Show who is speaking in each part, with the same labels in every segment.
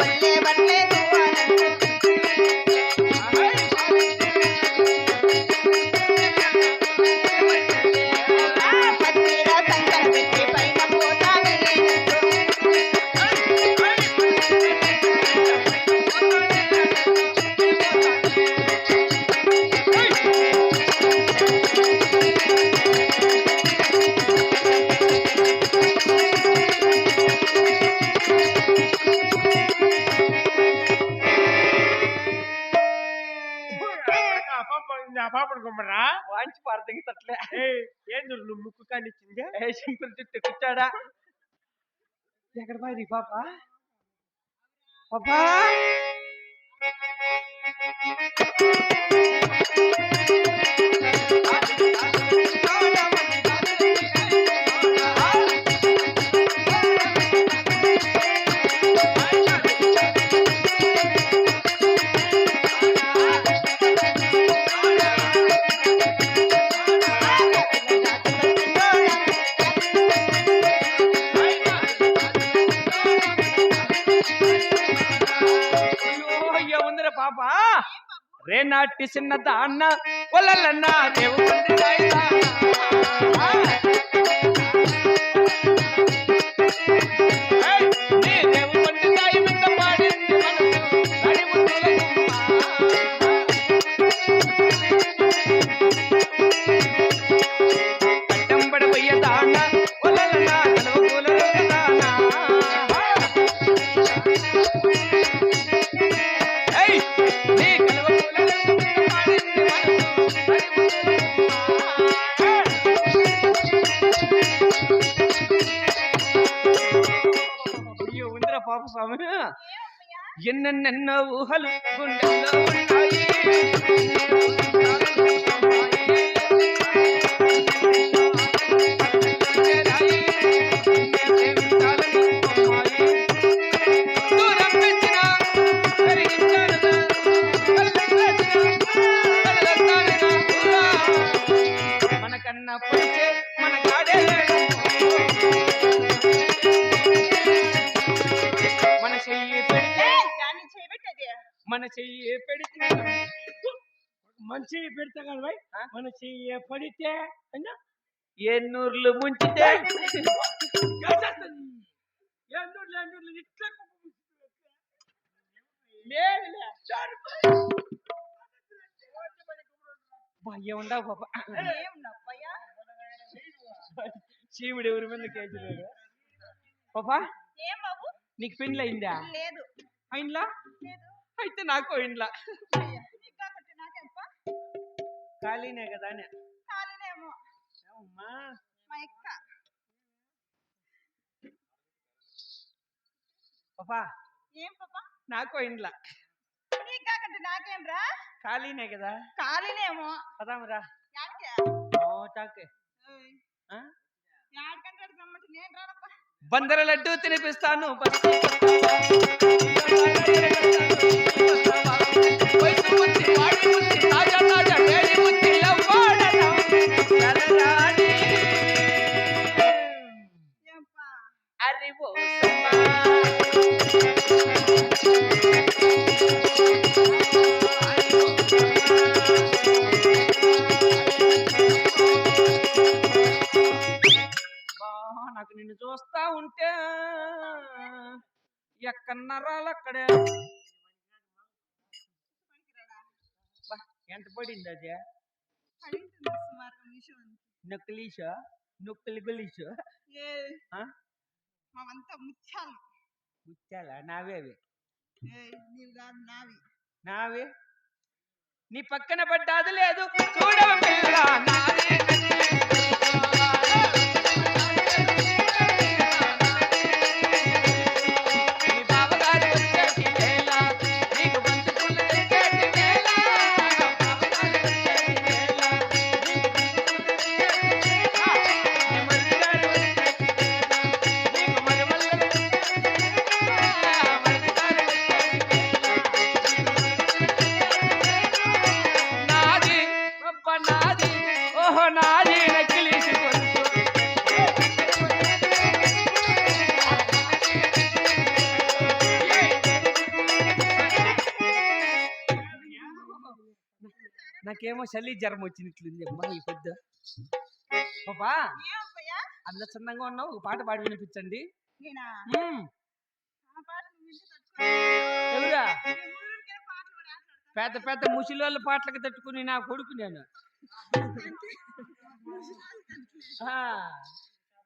Speaker 1: ಬಲ್ಲೆ ಬಲ್ಲೆ కొమ్మరా
Speaker 2: వాంచి పారదగి తట్లే
Speaker 1: ఏయ్, ఏంది నువ్వు ముక్కు కానిచ్చింది?
Speaker 2: ఏ సింపుల్ చుట్టూ కూర్చాడా ఎక్కడ పోయి పాప? పాపా? అయ్యో రేనాటి చిన్న దాన్న ఒలలన్న దేవుడు పాప స్వామి. ఎన్నెన్నెన్నో ఊహలు గుండెల్లో మనకన్నా మన కాడే మన చెయ్యి పెడితే
Speaker 1: మంచి పెడతా కదా భయ్
Speaker 2: ఆ?
Speaker 1: మనసి పడితే అన్నా
Speaker 2: ఎన్నూర్లు ముంచితే
Speaker 1: ఇట్లా.
Speaker 2: భయం ఉండవు పాప. చీవుడు ఎవరి మీద కేజీలు పాపా
Speaker 3: ఏం బాబు?
Speaker 2: నీకు పెళ్ళి అయిందా?
Speaker 3: లేదు.
Speaker 2: అయిందా అయితే నాకు
Speaker 3: నాకెంప?
Speaker 2: ఖాళీనే కదా అని.
Speaker 3: ఖాళీనేమో.
Speaker 2: అమ్మా
Speaker 3: మా ఎక్క
Speaker 2: పాపా
Speaker 3: ఏం పాప
Speaker 2: నాకు అయిందా
Speaker 3: నీకు కాకంటే నాకేం రా?
Speaker 2: ఖాళీనే కదా.
Speaker 3: ఖాళీనేమో. యాడికే?
Speaker 2: ఓ?
Speaker 3: యాడికంటే రమ్మంటే నేను రానప్ప.
Speaker 2: బందర లడ్డు తినిపిస్తాను. వయసు అక్కడే బా, ఎంత పడింది అది? నొక్కలీష? నొక్కలి గులీష?
Speaker 3: మావంతా
Speaker 2: ముత్యాల. నావేవి
Speaker 3: నీవు కాదు నావి.
Speaker 2: నావే? నీ పక్కన పడ్డాది లేదు. చూడవ పిల్ల నాదే నాకేమో చలి జ్వరం వచ్చినట్లుంది అమ్మా ఈ పెద్ద. పాపా అంత చిన్నగా ఉన్నావు. ఒక పాట పాడి వినిపించండి. ఎవరా
Speaker 3: ఆటలాడతాను
Speaker 2: పెద్ద పెద్ద ముసిలోళ్ళ పాటలకు తట్టుకుని నా కొడుకు నేను.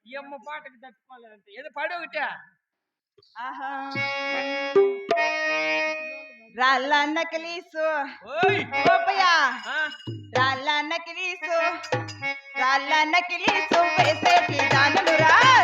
Speaker 2: ఈ అమ్మ పాటకు తట్టుకోవాలంటే ఏదో పాడు ఒకటే
Speaker 3: ఆహా. రాళ్ళ నకిలీసు.
Speaker 2: ఆ,
Speaker 3: రాళ్ళ నకిలీసు. రాళ్ళ నకిలీసు. వేసేటి దానులురా రాళ్ళ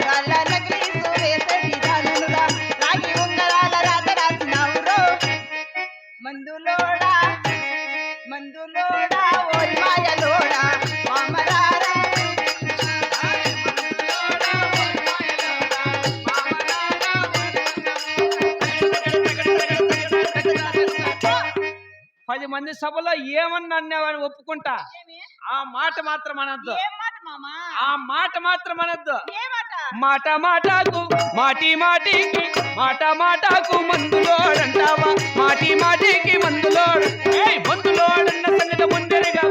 Speaker 2: సభలో ఏమన్నా అన్నావని ఒప్పుకుంటా? ఆ మాట మాత్రం అనొద్దు. ఆ మాట మాత్రం అనొద్దు.
Speaker 3: మాట?
Speaker 2: మాట మాటకు మాటి మాటికి మాట మాటకు మందులోడంటావా? మాటి మాటికి మందులోడు ఏయ్ మందులోడన్న సంగతి ముందరగా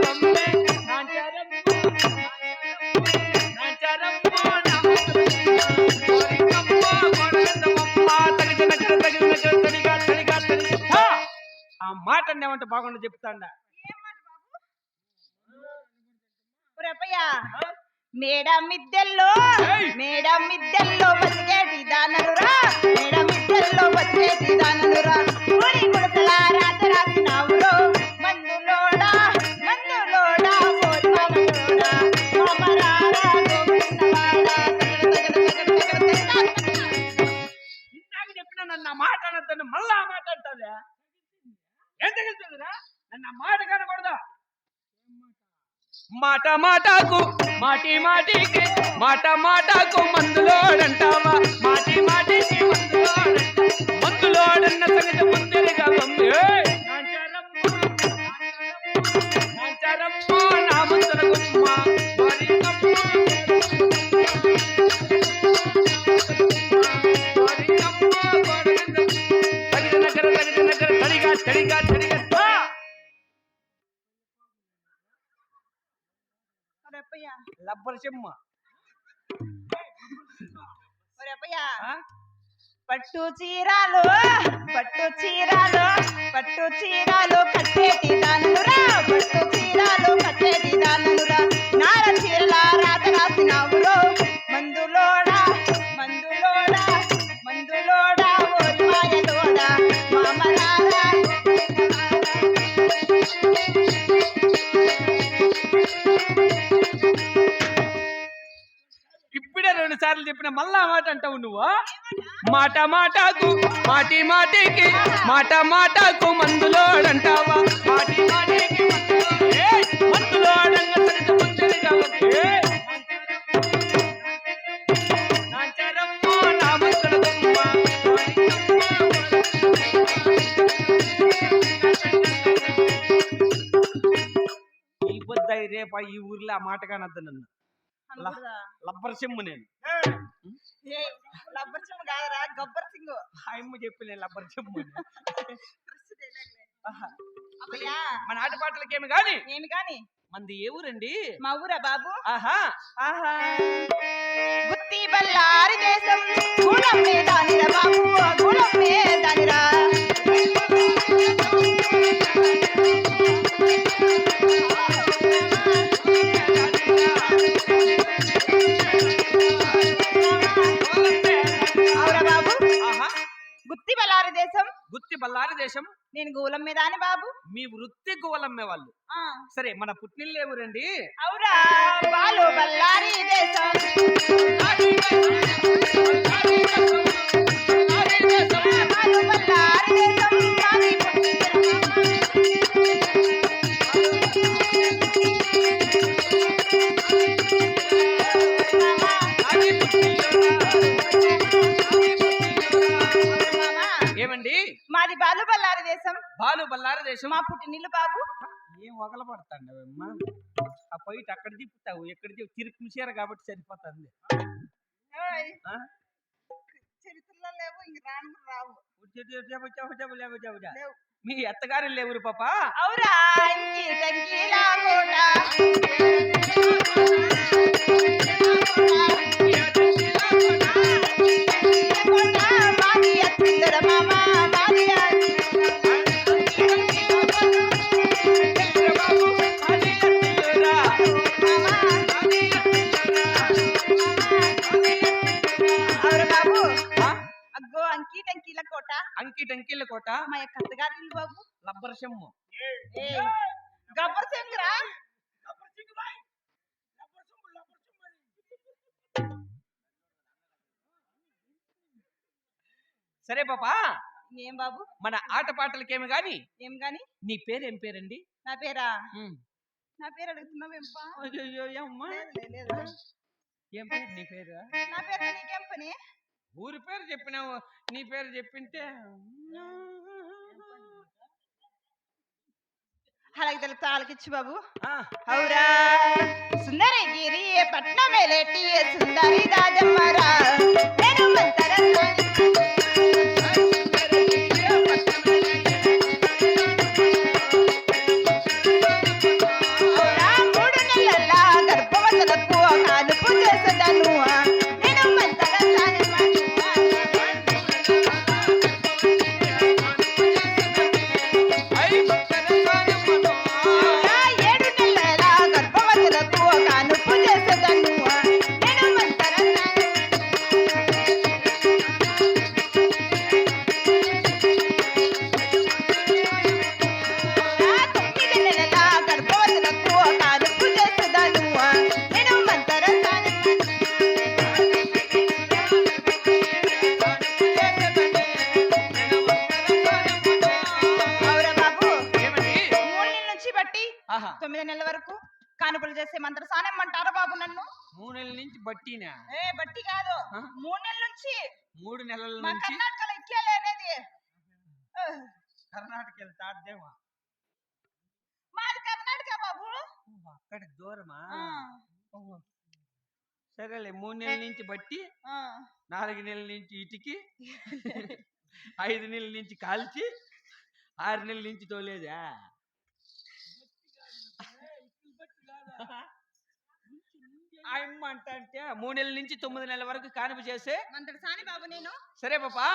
Speaker 2: మాట అన్నామంటే బాగుండదు చెప్తాండా.
Speaker 3: మేడ మిద్దెల్లో! మేడ మిద్దెల్లో బతికేటి దానలురా మేడ మిద్దెల్లో బతికేటి దానలురా ఊరి
Speaker 2: ఏం తగులుతుందిరా? నన్ను మాట కనకూడదు మాట మాటకు మాటి మాటికి మాట మాటకు మందులోడంటావా? మాటి మాటికి మందులోడన్న సంగతి ముందరిగా నాంచారమ్మో, నా ముందర గుమ్మ, చెమ్మ?
Speaker 3: పట్టు చీరాలు పట్టు చీరాలు పట్టు చీరాలు కట్టేటి దానురా పట్టు చీరాలు కట్టేటి దానురా నార చీరల రాత రాసినావురో మందులోడా మందులోడా మందులోడా ఓరి మాయలోడా మామరారా
Speaker 2: సార్లు చెప్పిన మళ్ళా మాట అంటావు నువ్వు మాట మాటకు మాటి మాటికి మాట మాటకు మందులోడంటావా మాటి మాటికి మందులోడు. ఏయ్! మందులోడన్న నా ఈ ఊర్లో ఆ మాట కానద్దు నన్ను లబ్బర్ చెమ్ము నేను.
Speaker 3: లబ్బర్ సింగ్ కాదరా గబ్బర్ సింగ్.
Speaker 2: ఆయమ్మ చెప్పి నేను లబ్బర్ మన ఆట పాటలకేమి గాని?
Speaker 3: ఏమి కాని
Speaker 2: మంది ఏ ఊరండి?
Speaker 3: మా ఊరా బాబు?
Speaker 2: ఆహా.
Speaker 3: ఆహా. గుత్తి బల్లారి దేశం గుణం దానిరా బాబు గుణం దానిరా
Speaker 2: వృత్తి గోలమ్మే వాళ్ళు. సరే మన పుట్టినిల్లు ఏ ఊరండి
Speaker 3: అవురా బాలు బల్లారి దేశం. బాలు బల్లారి దేశం. మా పుట్టినిల్లు బాబు
Speaker 2: ఏం వగల పడతాండవమ్మా ఆ పోయిట్ అక్కడ తిప్పుతావు ఎక్కడ తిప్పు తిరుపు మిషారు కాబట్టి సరిపోతుంది.
Speaker 3: ఏయ్,
Speaker 2: ఆ?
Speaker 3: చరిత్రలో లేవు ఇంక రాను కూడా రావు. లేవు
Speaker 2: మీ అత్తగారు లేవురు పాప?
Speaker 3: అవురా కోట టంకీల కోట మా యొక్క అత్తగారు యారిల్ బాబు.
Speaker 2: లబ్బర్ సెమ్ము
Speaker 3: ఏ గబ్బర్ సింగ్ రా.
Speaker 2: సరే పాపా
Speaker 3: ఏం బాబు?
Speaker 2: మన ఆట పాటలకేమి గాని?
Speaker 3: ఏం గాని?
Speaker 2: నీ పేరు ఏం పేరండి?
Speaker 3: నా పేరా. నా పేరు అడుగుతున్నావేంపా లేదు.
Speaker 2: ఏం పేరు నీ పేరు?
Speaker 3: నా పేరు నీకేం పని
Speaker 2: ఊరి పేరు చెప్పినావు నీ పేరు చెప్పింటే
Speaker 3: అలాగే తెలుపుతా ఆలకిచ్చు బాబు.
Speaker 2: ఆ,
Speaker 3: ఔరా సుందరగిరి పట్నం మేలేటి సుందరి రాజమ్మరా నేను మంతర
Speaker 2: బట్టినా?
Speaker 3: ఏ బట్టి కాదు? మూడు నెలల నుంచి.
Speaker 2: మూడు నెలల
Speaker 3: మా
Speaker 2: నుంచి?
Speaker 3: కర్ణాటకలో ఇట్లే
Speaker 2: కర్ణాటక వెళ్తాదేమో
Speaker 3: మాది కర్ణాటక బాబు.
Speaker 2: అక్కడ దూరమా. సరేలే మూడు నెలల నుంచి బట్టి. నాలుగు నెలల నుంచి ఇటుకి ఐదు నెలల నుంచి కాల్చి ఆరు నెలల నుంచి తోలేదా? ఆయమ్మ అంట అంటే మూడు నెలల నుంచి తొమ్మిది నెలల వరకు కానుపు చేసే
Speaker 3: మంత్ర సాని బాబు నేను.
Speaker 2: సరే పాపా.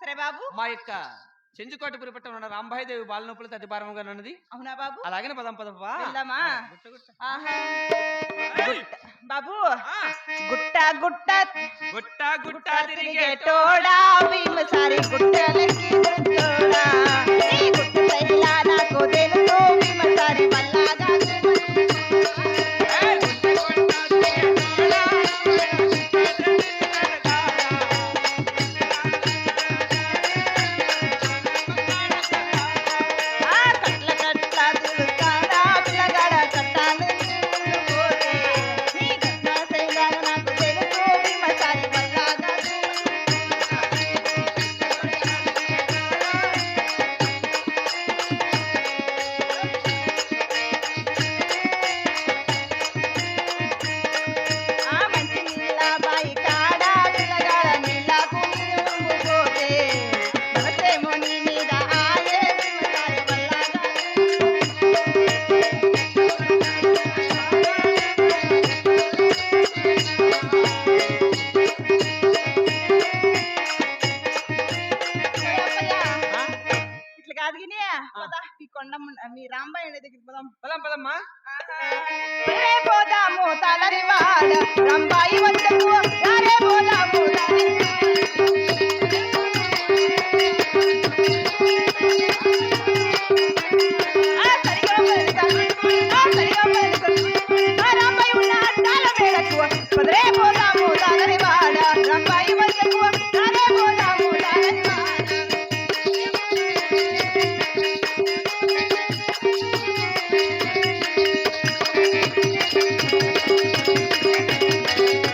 Speaker 3: సరే బాబు.
Speaker 2: మా యొక్క చెంచుకోటపురి పట్టణం ఉన్న రాంబాయిదేవి బాలనొప్పులతో అతి భారంగా ఉన్నది.
Speaker 3: అవునా బాబు?
Speaker 2: అలాగనే పదం పదపా
Speaker 3: వెళ్దామా? బాబు.
Speaker 2: ఆ,
Speaker 3: గుట్ట గుట్ట.
Speaker 2: గుట్ట గుట్ట తిరిగే
Speaker 3: తిరిగేటోడా భీమసారి గుట్టలకి నీ గుట్ట